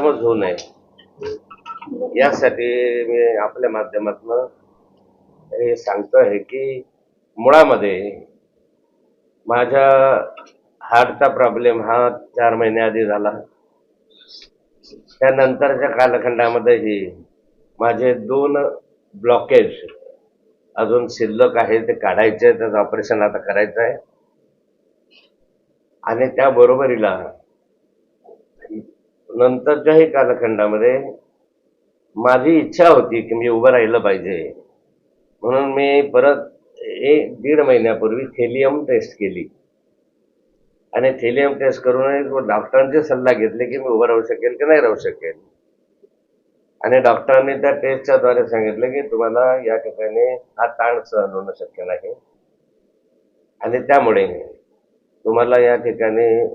होऊ नये. यासाठी मी आपल्या माध्यमातून हे सांगतो आहे की मुळामध्ये माझ्या हार्टचा प्रॉब्लेम हा चार महिन्याआधी झाला. त्यानंतरच्या कालखंडामध्येही माझे दोन ब्लॉकेज अजून शिल्लक आहे ते काढायचे त्याचं ऑपरेशन आता करायचं आहे. आणि त्या बरोबरीला नंतरच्याही कालखंडामध्ये माझी इच्छा होती की मी उभं राहिलं पाहिजे. म्हणून मी परत एक दीड महिन्यापूर्वी थेलियम टेस्ट केली. आणि थेलियम टेस्ट करून डॉक्टरांचे सल्ला घेतले की मी उभं राहू शकेल की नाही राहू शकेल. आणि डॉक्टरांनी त्या टेस्टच्या द्वारे सांगितलं की तुम्हाला या ठिकाणी हा ताण सहन होणं शक्य नाही. आणि त्यामुळे तुम्हाला या ठिकाणी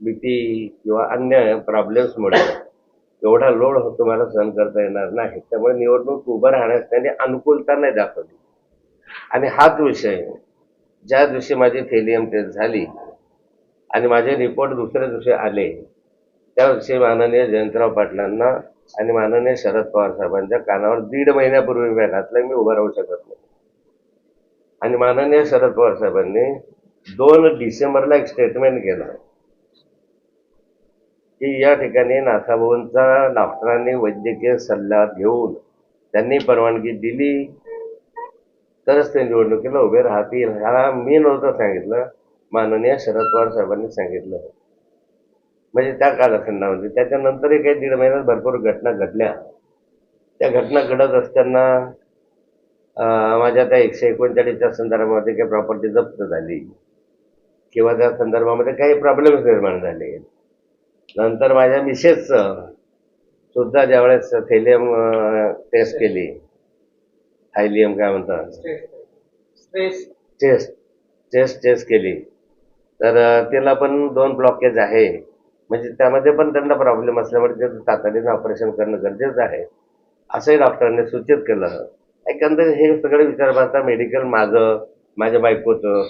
बीपी किंवा अन्य प्रॉब्लेम्समुळे एवढा लोड तुम्हाला सहन करता येणार नाही. त्यामुळे निवडणूक उभं राहण्यास त्यांनी अनुकूलता नाही दाखवली. आणि हाच विषय ज्या दिवशी माझी थेलियम टेस्ट झाली आणि माझे रिपोर्ट दुसऱ्या दिवशी आले त्या दिवशी माननीय जयंतराव पाटलांना आणि माननीय शरद पवार साहेबांच्या कानावर दीड महिन्यापूर्वी मी घातलं मी उभं राहू शकत नाही. आणि माननीय शरद पवार साहेबांनी दोन डिसेंबरला एक स्टेटमेंट केलं. की या ठिकाणी नाथाभाऊंचा डॉक्टरांनी वैद्यकीय सल्ला घेऊन त्यांनी परवानगी दिली. तरच ते निवडणुकीला उभे राहतील. हा मी नव्हतं सांगितलं. माननीय शरद पवार साहेबांनी सांगितलं. म्हणजे त्या कालखंडामध्ये. त्याच्यानंतरही काही दीड महिन्यात भरपूर घटना घडल्या. त्या घटना घडत असताना माझ्या त्या एकशे एकोणचाळीसच्या संदर्भामध्ये काही प्रॉपर्टी जप्त झाली. किंवा त्या संदर्भामध्ये काही प्रॉब्लेम्स निर्माण झाले. नंतर माझ्या मिसेसचं सुद्धा ज्यावेळेस थेलियम टेस्ट केली. हायलियम काय म्हणतात? स्ट्रेस चेस्ट चेस्ट टेस्ट केली. तर तिला पण दोन ब्लॉकेज आहे. म्हणजे त्यामध्ये पण त्यांना प्रॉब्लेम असल्यामुळे ते तातडीनं ऑपरेशन करणं गरजेचं आहे. असंही डॉक्टरांनी सूचित केलं. एकंदर हे सगळे विचार पाहता मेडिकल माझं माझ्या बायकोचं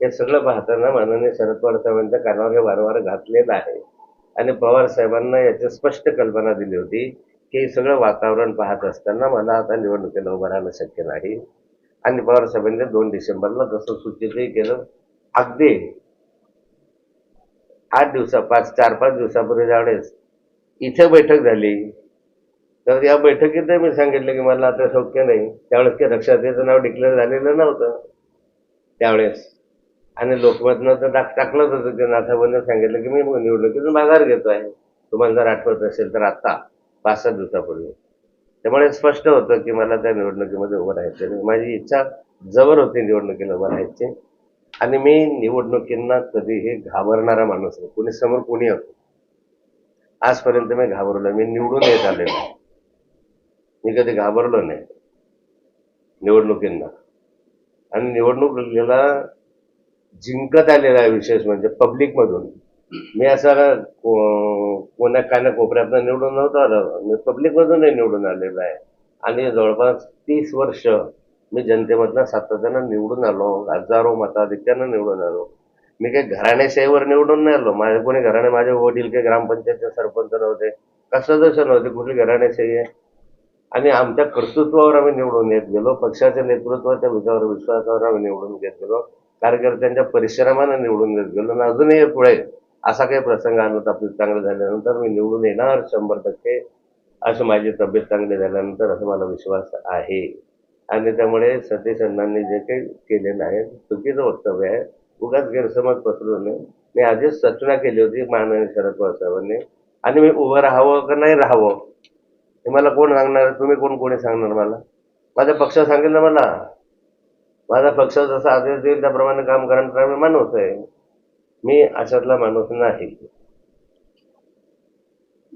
हे सगळं पाहताना माननीय शरद पवार साहेबांच्या कानावर हे वारंवार घातलेलं आहे. आणि पवार साहेबांना याची स्पष्ट कल्पना दिली होती की सगळं वातावरण पाहत असताना मला आता निवडणुकीला उभं राहणं शक्य नाही. आणि पवार साहेबांनी दोन डिसेंबरला जसं सूचितही केलं. अगदी आठ दिवसा पाच चार पाच दिवसापूर्वी ज्यावेळेस इथे बैठक झाली तर या बैठकीत मी सांगितलं की मला आता शक्य नाही. त्यावेळेस की रक्षातेचं नाव डिक्लेअर झालेलं नव्हतं. त्यावेळेस आणि लोकमतनं तर टाक टाकलंच होतं. की नाथाबाईंनी सांगितलं की मी निवडणुकीतून माघार घेतो आहे. तुम्हाला जर आठवत असेल तर आत्ता पाच सात दिवसापूर्वी. त्यामुळे स्पष्ट होतं की मला त्या निवडणुकीमध्ये उभं राहायचं आणि माझी इच्छा जवळ होती निवडणुकीला उभं राहायची. आणि मी निवडणुकींना कधीही घाबरणारा माणूस नाही. कुणी समोर कोणी असो आजपर्यंत मी घाबरलो मी निवडून येत आलेलो मी कधी घाबरलो नाही. निवडणुकींना. आणि निवडणुकीला जिंकत आलेला आहे विशेष म्हणजे पब्लिक मधून. मी असा कोणा कोण्या कान्या कोपऱ्यातनं निवडून नव्हतो आलो. मी पब्लिक मधूनही निवडून आलेलो आहे. आणि जवळपास तीस वर्ष मी जनतेमधनं सातत्यानं निवडून आलो. हजारो मताधिक्यानं निवडून आलो. मी काही घराण्याशाहीवर निवडून नाही आलो. माझे कोणी घराणे माझे वडील काही ग्रामपंचायतचे सरपंच नव्हते. कसं सदस्य नव्हते. कुठली घराण्याशाही आहे? आणि आमच्या कर्तृत्वावर आम्ही निवडून येत गेलो. पक्षाच्या नेतृत्वाच्या विचारावर विश्वासावर आम्ही निवडून घेत गेलो. कार्यकर्त्यांच्या परिश्रमानं निवडून घेत गेलो आणि अजूनही पुढे असा काही प्रसंग आला आपली आपलं चांगलं झाल्यानंतर मी निवडून येणार शंभर टक्के असं माझी तब्येत चांगली झाल्यानंतर असं मला विश्वास आहे. आणि त्यामुळे सतीश अण्णांनी जे काही केलेलं आहे चुकीचं वक्तव्य आहे. उगाच गैरसमज पसरू नये मी आधीच सूचना केली होती माननीय शरद पवार साहेबांनी. आणि मी उभं राहावं का नाही राहावं? हे मला कोण सांगणार? तुम्ही कोण कोणी सांगणार मला? माझ्या पक्ष सांगितलं मला. माझा पक्ष जसा आदेश देईल त्याप्रमाणे काम करणारा मी माणूस आहे. मी अशातला माणूस नाही.